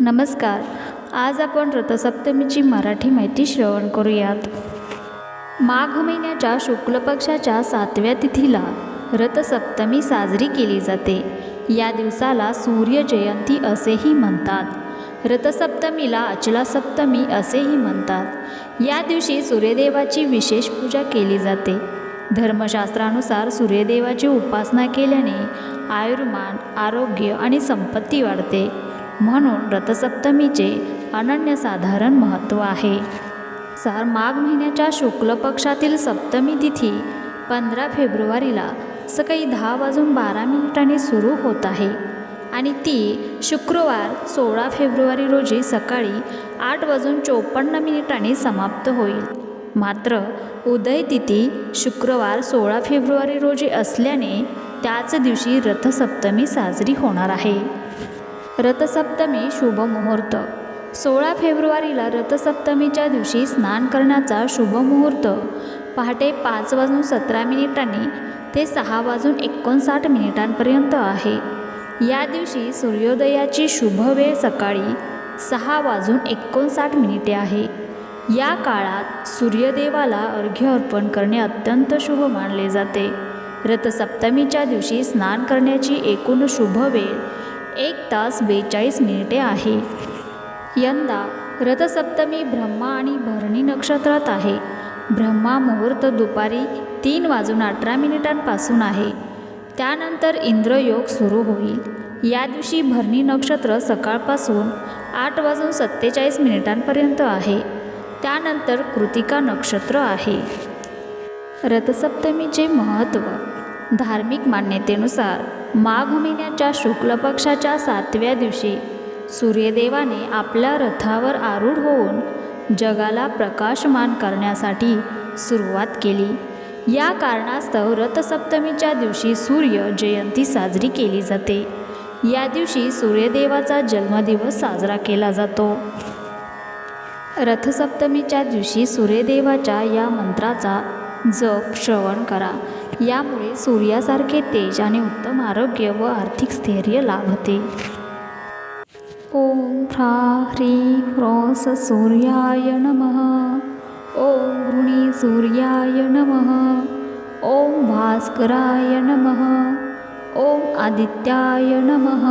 नमस्कार. आज आपण रथसप्तमीची मराठी माहिती श्रवण करूयात. माघ महिन्याच्या शुक्ल पक्षाच्या सातव्या तिथीला रथसप्तमी साजरी केली जाते. या दिवसाला सूर्य जयंती असेही म्हणतात. रथसप्तमीला अचला सप्तमी असेही म्हणतात. या दिवशी सूर्यदेवाची विशेष पूजा केली जाते. धर्मशास्त्रानुसार सूर्यदेवाची उपासना केल्याने आयुर्मान आरोग्य आणि संपत्ती वाढते. म्हणून रथसप्तमीचे अनन्यसाधारण महत्त्व आहे. सर माघ महिन्याच्या शुक्ल पक्षातील सप्तमी तिथी पंधरा फेब्रुवारीला सकाळी दहा वाजून बारा मिनिटांनी सुरू होत आहे आणि ती शुक्रवार सोळा फेब्रुवारी रोजी सकाळी आठ वाजून चोपन्न मिनिटांनी समाप्त होईल. मात्र उदय तिथी शुक्रवार सोळा फेब्रुवारी रोजी असल्याने त्याच दिवशी रथसप्तमी साजरी होणार आहे. रथसप्तमी शुभ मुहूर्त. सोळा फेब्रुवारीला रथसप्तमीच्या दिवशी स्नान करण्याचा शुभ मुहूर्त. पहाटे पाच वाजून सतरा मिनिटांनी ते सहा वाजून एकोणसाठ मिनिटांपर्यंत आहे. या दिवशी सूर्योदयाची शुभ वेळ सकाळी सहा वाजून एकोणसाठ मिनिटे आहे. या काळात सूर्यदेवाला अर्घ्य अर्पण करणे अत्यंत शुभ मानले जाते. रथसप्तमीच्या दिवशी स्नान करण्याची एकूण शुभ वेळ एक तास बेचाळीस मिनिटे आहे. यंदा रथसप्तमी ब्रह्मा आणि भरणी नक्षत्रात आहे. ब्रह्मा मुहूर्त दुपारी तीन वाजून अठरा मिनिटांपासून आहे. त्यानंतर इंद्रयोग सुरू होईल. या दिवशी भरणी नक्षत्र सकाळपासून आठ वाजून सत्तेचाळीस मिनिटांपर्यंत आहे. त्यानंतर कृतिका नक्षत्र आहे. रथसप्तमीचे महत्त्व धार्मिक मान्यतेनुसार माघ महिन्याच्या शुक्ल पक्षाच्या सातव्या दिवशी सूर्यदेवाने आपल्या रथावर आरूढ होऊन जगाला प्रकाशमान करण्यासाठी सुरुवात केली. या कारणास्तव रथसप्तमीच्या दिवशी सूर्य जयंती साजरी केली जाते. या दिवशी सूर्यदेवाचा जन्मदिवस साजरा केला जातो. रथसप्तमीच्या दिवशी सूर्यदेवाच्या या मंत्राचा जप श्रवण करा. यामुळे सूर्यासारखे तेज आणि उत्तम आरोग्य व आर्थिक स्थैर्य लाभते. ओम ह्रा ह्री ह्रॉस सूर्याय नमः. ओम ऋणी सूर्याय नमः. ओम भास्कराय नमः. ओम आदित्याय नमः.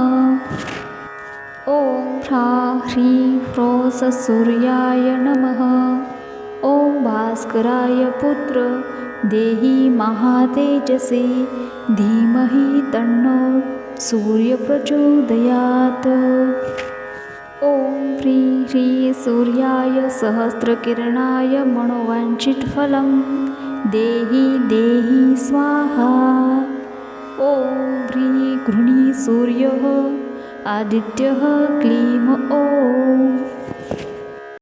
ओम ह्रा ह्री ह्रॉस सूर्याय नमः. ओम भास्कराय पुत्र देही महातेजसे धीमहि तन्नो सूर्यप्रचोदयात्। ॐ ह्री ह्री सूर्याय सहस्रकिरणाय मनोवाञ्छितफलं देहि देहि स्वाहा। ॐ ह्री गृणी सूर्यः आदित्यः क्लीं ॐ